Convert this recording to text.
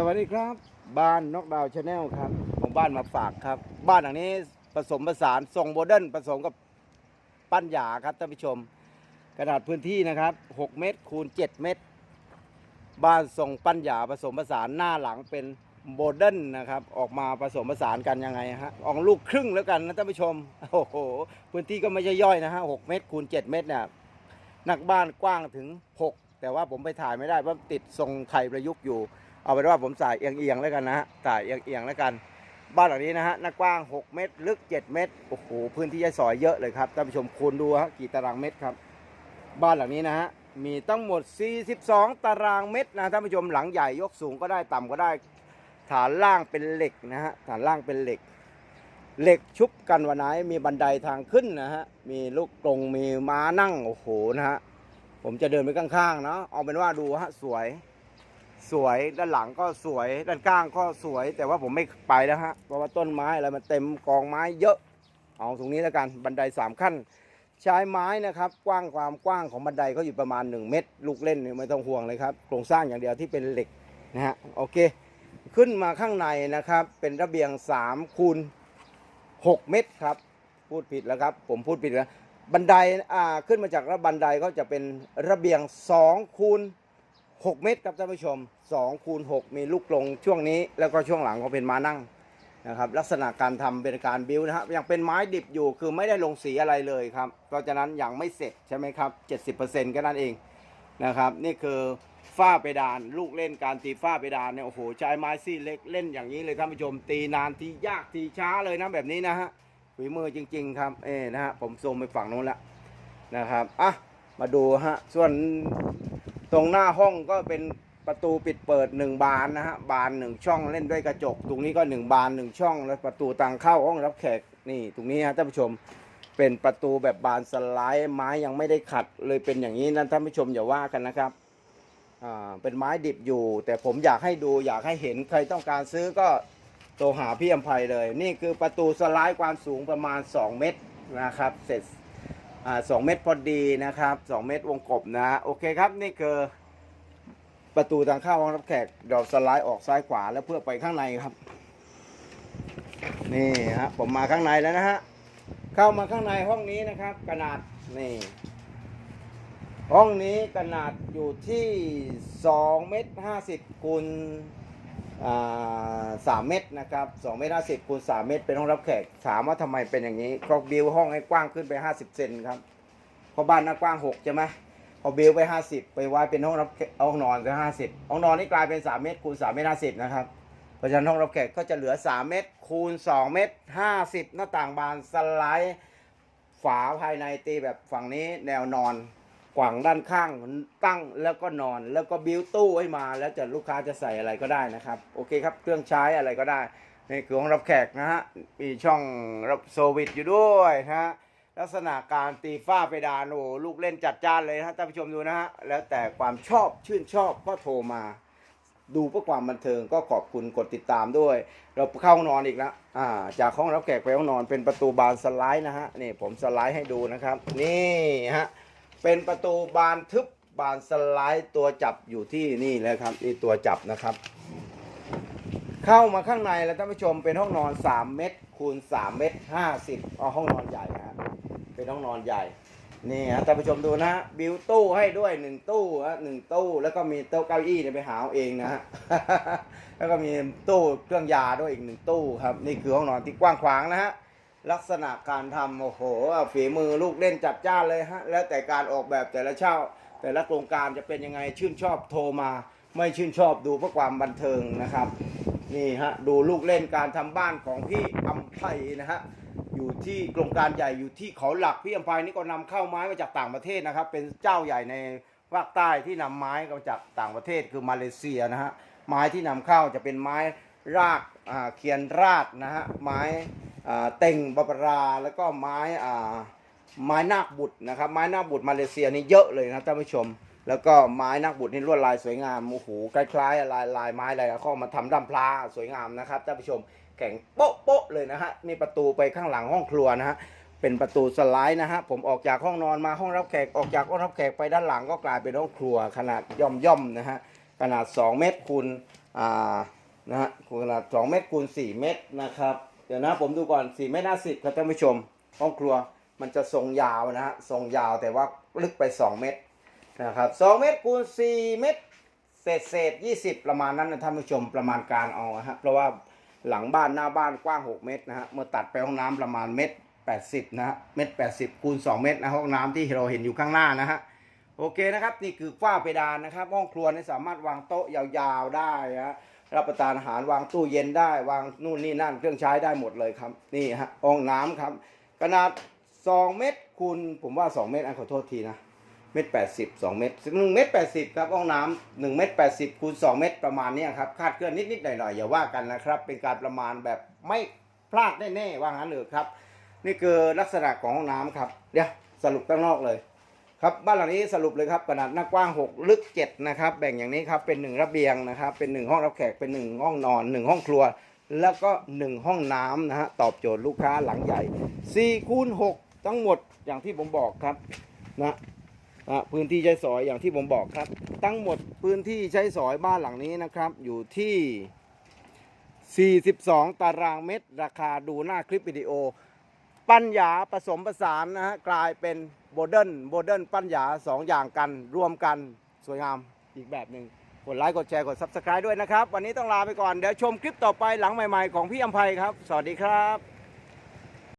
สวัสดีครับ บ้านนกดาวชาแนลครับผมบ้านมาฝากครับ บ้านหลังนี้ผสมผสานทรงโมเดิร์นผสมกับปั้นหยาครับท่านผู้ชมขนาดพื้นที่นะครับ 6 เมตรคูณ 7 เมตร บ้านทรงปั้นหยาผสมผสานหน้าหลังเป็นโมเดิร์นนะครับ ออกมาผสมผสานกันยังไงฮะออกลูกครึ่งแล้วกันนะท่านผู้ชมโอ้โหพื้นที่ก็ไม่ใช่ย่อยนะฮะ6เมตรคูณ 7 เมตรเนี่ยหนักบ้านกว้างถึง 6 แต่ว่าผมไปถ่ายไม่ได้เพราะติดทรงไทยประยุกต์อยู่ เอาเป็นว่าผมใส่เอียงๆแล้วกันนะฮะใส่เอียงๆแล้วกัน บ้านหลังนี้นะฮะหน้ากว้าง 6 เมตร ลึก 7 เมตร โอ้โห พื้นที่ใช้สอยเยอะเลยครับท่านผู้ชมคูณดูฮะกี่ตารางเมตรครับ บ้านหลังนี้นะฮะ มีทั้งหมด 42 ตารางเมตรนะท่านผู้ชมหลังใหญ่ยกสูงก็ได้ต่ำก็ได้ ฐานล่างเป็นเหล็กนะฮะ ฐานล่างเป็นเหล็ก เหล็กชุบกันวันไหนมีบันไดทางขึ้นนะฮะ มีลูกกรง มีม้านั่ง โอ้โห นะฮะ ผมจะเดินไปข้างๆเนาะ เอาเป็นว่าดูฮะ สวย สวยด้านหลังก็สวยด้านข้างก็สวย แต่ว่าผมไม่ไปแล้วฮะเพราะว่าต้นไม้อะไรมันเต็มกองไม้เยอะ เอาตรงนี้แล้วกันบันไดสามขั้น ใช้ไม้นะครับกว้างความกว้างของบันไดเขาอยู่ประมาณ 1 เมตร ลูกเล่นไม่ต้องห่วงเลยครับโครงสร้างอย่างเดียวที่เป็นเหล็กนะฮะโอเค ขึ้นมาข้างในนะครับ เป็นระเบียง3คูณ6เมตรครับ พูดผิดแล้วครับ ผมพูดผิดแล้วบันไดอ่าขึ้นมาจากระบันไดก็จะเป็นระเบียง2คูณ6 เมตรครับท่านผู้ชม2คูณ6มีลูกลงช่วงนี้แล้วก็ช่วงหลังก็เป็นม้านั่งนะครับลักษณะการทำเป็นการบิ้วนะฮะยังเป็นไม้ดิบอยู่คือไม่ได้ลงสีอะไรเลยครับเพราะฉะนั้นยังไม่เสร็จใช่ไหมครับ 70%ก็นั่นเองนะครับนี่คือฝ้าเพดานลูกเล่นการตีฝ้าเพดานเนี่ยโอ้โหใช้ไม้ซี่เล็กเล่นอย่างนี้เลยท่านผู้ชม ตีนานทียากทีช้าเลยนะแบบนี้นะฮะฝีมือจริง ๆ ครับเอ้นะฮะผมซูมไปฝั่งนู้นแล้วนะครับอะมาดูฮะส่วน ตรงหน้าห้องก็เป็นประตูปิดเปิดหนึ่งบานนะฮะบานหนึ่งช่องเล่นด้วยกระจก ตรงนี้ก็หนึ่งบานหนึ่งช่อง แล้วประตูทางเข้าห้องรับแขกนี่ตรงนี้ฮะท่านผู้ชมเป็นประตูแบบบานสไลด์ไม้ยังไม่ได้ขัดเลยเป็นอย่างนี้นะท่านผู้ชมอย่าว่ากันนะครับอ่าเป็นไม้ดิบอยู่ แต่ผมอยากให้ดูอยากให้เห็นใครต้องการซื้อก็โทรหาพี่อภัยเลย นี่คือประตูสไลด์ความสูงประมาณ 2 เมตรนะครับ เสร็จ อ่าสองเมตรพอดีนะครับสองเมตรวงกบนะโอเคครับนี่คือประตูทางเข้าห้องรับแขกดอกสไลด์ออกซ้ายขวาแล้วเพื่อไปข้างในครับ นี่ฮะผมมาข้างในแล้วนะฮะเข้ามาข้างในห้องนี้นะครับ ขนาดนี่ห้องนี้ขนาดอยู่ที่2เมตร50คูณ สามเมตรนะครับ2เมตร50คูณ3เมตรเป็นห้องรับแขก ถามว่าทำไมเป็นอย่างนี้ครอกบิวห้องให้กว้างขึ้นไป50เซนครับเพราะบ้านน้ากว้าง6ใช่ไหมพอบิวไป50ไปไว้เป็นห้องรับแขกห้องนอนก็50ห้องนอนนี่กลายเป็น3เมตรคูณ3เมตร50นะครับเพราะฉะนั้นห้องรับแขกก็จะเหลือ3เมตรคูณ2เมตร50หน้าต่างบานสไลด์ฝาภายในตีแบบฝั่งนี้แนวนอน ขวางด้านข้างตั้งแล้วก็นอน แล้วก็บิวตู้ให้มา แล้วจะลูกค้าจะใส่อะไรก็ได้นะครับ โอเคครับเครื่องใช้อะไรก็ได้นี่คือห้องรับแขกนะฮะมีช่องรับโซวิตอยู่ด้วยนะฮะลักษณะการตีฝ้าเพดานโอ้ลูกเล่นจัดจ้านเลยนะฮะท่านผู้ชมดูนะฮะแล้วแต่ความชอบชื่นชอบก็โทรมา ดูเพื่อความบันเทิงก็ขอบคุณกดติดตามด้วย เราเข้าห้องนอนอีกแล้วอ่าจากห้องรับแขกไปห้องนอนเป็นประตูบานสไลด์นะฮะนี่ผมสไลด์ให้ดูนะครับ นี่ฮะ เป็นประตูบานทึบบานสไลด์ตัวจับอยู่ที่นี่เลยครับนี่ตัวจับนะครับ เข้ามาข้างในแล้วท่านผู้ชมเป็นห้องนอน 3 เมตรคูณ3เมตร50เอาห้องนอนใหญ่ฮะเป็นห้องนอนใหญ่นี่ฮะท่านผู้ชมดูนะฮะบิวตู้ให้ด้วยหนึ่งตู้ฮะหนึ่งตู้ แล้วก็มีโต๊ะเก้าอี้เนี่ยไปหาเอาเองนะฮะแล้วก็มีตู้เครื่องยาด้วยอีกหนึ่งตู้ครับ นี่คือห้องนอนที่กว้างขวางนะฮะ ลักษณะการทำโอ้โหฝีมือลูกเล่นจัดจ้านเลยฮะแล้วแต่การออกแบบแต่ละเช่า แต่ละโครงการจะเป็นยังไงชื่นชอบโทรมา ไม่ชื่นชอบดูเพื่อความบันเทิงนะครับ นี่ฮะดูลูกเล่นการทำบ้านของพี่อัมภัยนะฮะอยู่ที่โครงการใหญ่อยู่ที่เขาหลักพี่อัมภัยนี่ก็นำเข้าไม้มาจากต่างประเทศนะครับ เป็นเจ้าใหญ่ในภาคใต้ที่นำไม้มาจากต่างประเทศคือมาเลเซียนะฮะไม้ที่นำเข้าจะเป็นไม้รากอ่าเคียนราดนะฮะไม้ เต็งบาบราแล้วก็ไม้ไม้นาคบุตรนะครับไม้นาคบุตรมาเลเซียนี่เยอะเลยนะท่านผู้ชม แล้วก็ไม้นาคบุตรนี่ลวดลายสวยงามโอ้โหคล้ายๆลายลายไม้อะไรเขามาทำดำพลาสวยงามนะครับท่านผู้ชมแข็งโป๊ะโป๊ะเลยนะฮะนี่ประตูไปข้างหลังห้องครัวนะฮะเป็นประตูสไลด์นะฮะผมออกจากห้องนอนมาห้องรับแขกออกจากห้องรับแขกไปด้านหลังก็กลายเป็นห้องครัวขนาดย่อมย่อมๆนะฮะขนาด 2 เมตรคูณอ่านะฮะขนาดสองเมตรคูณสี่เมตรนะครับ เดี๋ยวนะผมดูก่อนสี่เมตรห้าสิบครับท่านผู้ชม ห้องครัวมันจะทรงยาวนะฮะทรงยาวแต่ว่าลึกไปสองเมตรนะครับสองเมตรคูณสี่เมตรเศษเศษยี่สิบประมาณนั้นนะท่านผู้ชมประมาณการเอาฮะเพราะว่าหลังบ้านหน้าบ้านกว้าง 6 เมตรนะฮะเมื่อตัดไปห้องน้ำประมาณเมตร80นะฮะเมตร80คูณ2 เมตรนะห้องน้ำที่เราเห็นอยู่ข้างหน้านะฮะโอเคนะครับนี่คือฝ้าเพดานนะครับห้องครัวนี่สามารถวางโต๊ะยาวๆได้ฮะ รับประทานอาหารวางตู้เย็นได้วางนู่นนี่นั่นเครื่องใช้ได้หมดเลยครับ นี่ฮะห้องน้ำครับ ขนาด 2 เมตรคูณผมว่า 2 เมตรอะขอโทษทีนะเมตรแปดสิบสองเมตรหนึ่งเมตรแปดสิบครับห้องน้ำหนึ่งเมตรแปดสิบคูณสองเมตรประมาณนี้ครับคาดเคลื่อนนิดๆหน่อยๆอย่าว่ากันนะครับ เป็นการประมาณแบบไม่พลาดแน่ๆว่างั้นเลยครับ นี่คือลักษณะของห้องน้ำครับ เดี๋ยวสรุปข้างนอกเลย ครับบ้านหลังนี้สรุปเลยครับขนาดหน้ากว้าง 6 ลึก 7 นะครับ แบ่งอย่างนี้ครับ เป็น 1 ระเบียงนะครับ เป็น 1 ห้องรับแขก เป็น 1 ห้องนอน 1 ห้องครัว แล้วก็ 1 ห้องน้ำนะฮะ ตอบโจทย์ลูกค้าหลังใหญ่4คูณ6ทั้งหมดอย่างที่ผมบอกครับนะอะพื้นที่ใช้สอยอย่างที่ผมบอกครับ ทั้งหมดพื้นที่ใช้สอยบ้านหลังนี้นะครับ อยู่ที่ 42 ตารางเมตร ราคาดูหน้าคลิปวิดีโอ ปัญญาผสมผสานนะฮะกลายเป็นโบเดิลโบเดิลปัญญาสองอย่างกันรวมกันสวยงามอีกแบบหนึ่งกดไลค์กดแชร์กด Subscribe ด้วยนะครับ วันนี้ต้องลาไปก่อน เดี๋ยวชมคลิปต่อไปหลังใหม่ ๆ ของพี่อัมภัยครับ สวัสดีครับ